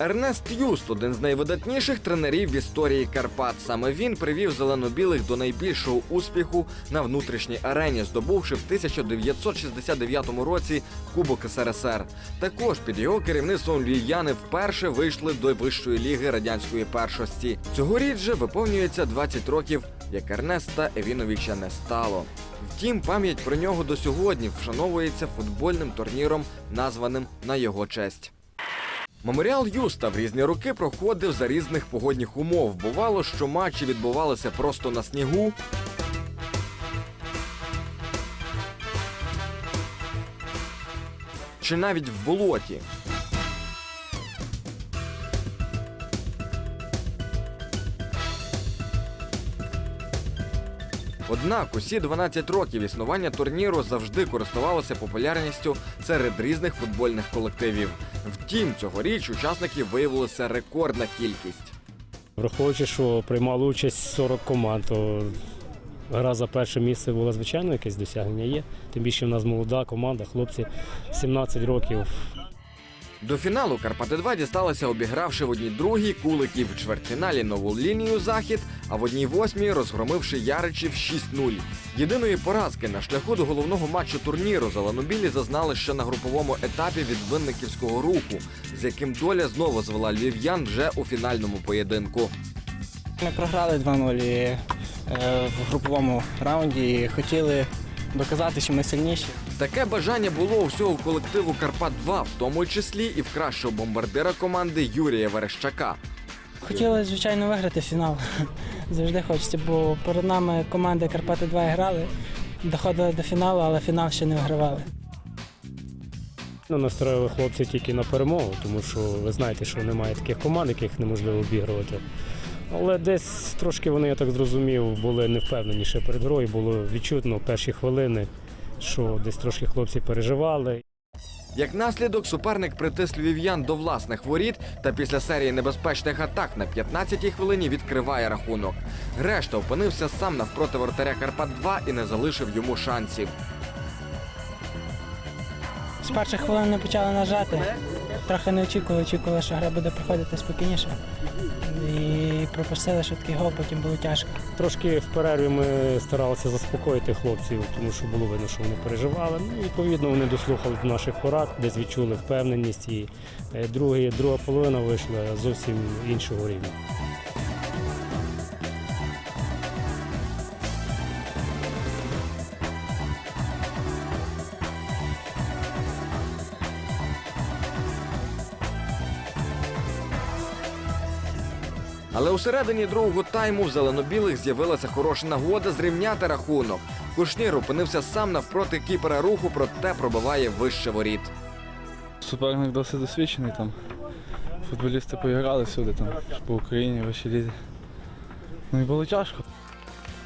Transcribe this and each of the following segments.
Ернест Юст один з найвидатніших тренерів в історії Карпат. Саме він привів зелено-білих до найбільшого успіху на внутрішній арені, здобувши в 1969 році Кубок СРСР. Також під його керівництвом львів'яни вперше вийшли до вищої ліги радянської першості. Цьогоріч же виповнюється 20 років, як Ернеста Евіновича не стало. Втім, пам'ять про нього до сьогодні вшановується футбольним турніром, названим на його честь. Меморіал Юста в різні роки проходив за різних погодних умов. Бувало, що матчі відбувалися просто на снігу. Чи навіть в болоті. Однак усі 12 років існування турніру завжди користувалося популярністю серед різних футбольних колективів. Втім, цьогоріч учасників виявилася рекордна кількість. Враховуючи, що приймало участь 40 команд, то гра за перше місце була звичайно якесь досягнення є. Тим більше в нас молода команда, хлопці 17 років. До фіналу Карпати 2 дісталися, обігравши в одній другій куликів в чвертьфіналі нову лінію захід, а в одній восьмій розгромивши Яричів 6-0. Єдиної поразки на шляху до головного матчу турніру зеленобілі зазнали ще на груповому етапі від винниківського руху, з яким доля знову звела львів'ян вже у фінальному поєдинку. Ми програли 2-0 е, в груповому раунді і хотіли доказати, що ми сильніші. Таке бажання було у всього колективу Карпат 2 в тому числі і в кращого бомбардира команди Юрія Верещака. Хотіли, звичайно, виграти фінал. Завжди хочеться, бо перед нами команди Карпати 2 грали, доходили до фіналу, але фінал ще не вигравали. Ну, настроїли хлопці тільки на перемогу, тому що ви знаєте, що немає таких команд, яких неможливо обігрувати. Але десь трошки вони, я так зрозумів, були не впевнені перед грою. Було відчутно перші хвилини, що десь трошки хлопці переживали. Як наслідок, суперник притис львів'ян до власних воріт та після серії небезпечних атак на 15-й хвилині відкриває рахунок. Решта опинився сам навпроти воротаря Карпат 2 і не залишив йому шансів. З перших хвилин не почали нажати. Трохи не очікували, очікували, що гра буде проходити спокійніше. І пропустили швидкий гол, потім було тяжко. Трошки в перерві ми старалися заспокоїти хлопців, тому що було видно, що вони переживали. Ну, відповідно, вони дослухали до наших порад, десь відчули впевненість. І е, друга половина вийшла зовсім іншого рівня. Але у середині другого тайму в зелено-білих з'явилася хороша нагода зрівняти рахунок. Кушнір опинився сам навпроти кіпера руху, проте пробиває вище воріт. Суперник досить досвідчений там. Футболісти поіграли всюди, там, по Україні, вищій лізі. Ну і було тяжко.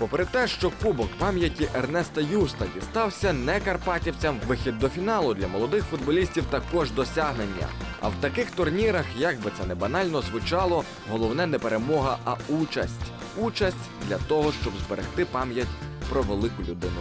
Попри те, що кубок пам'яті Ернеста Юста дістався не карпатівцям, вихід до фіналу для молодих футболістів також досягнення. А в таких турнірах, як би це не банально звучало, головне не перемога, а участь. Участь для того, щоб зберегти пам'ять про велику людину.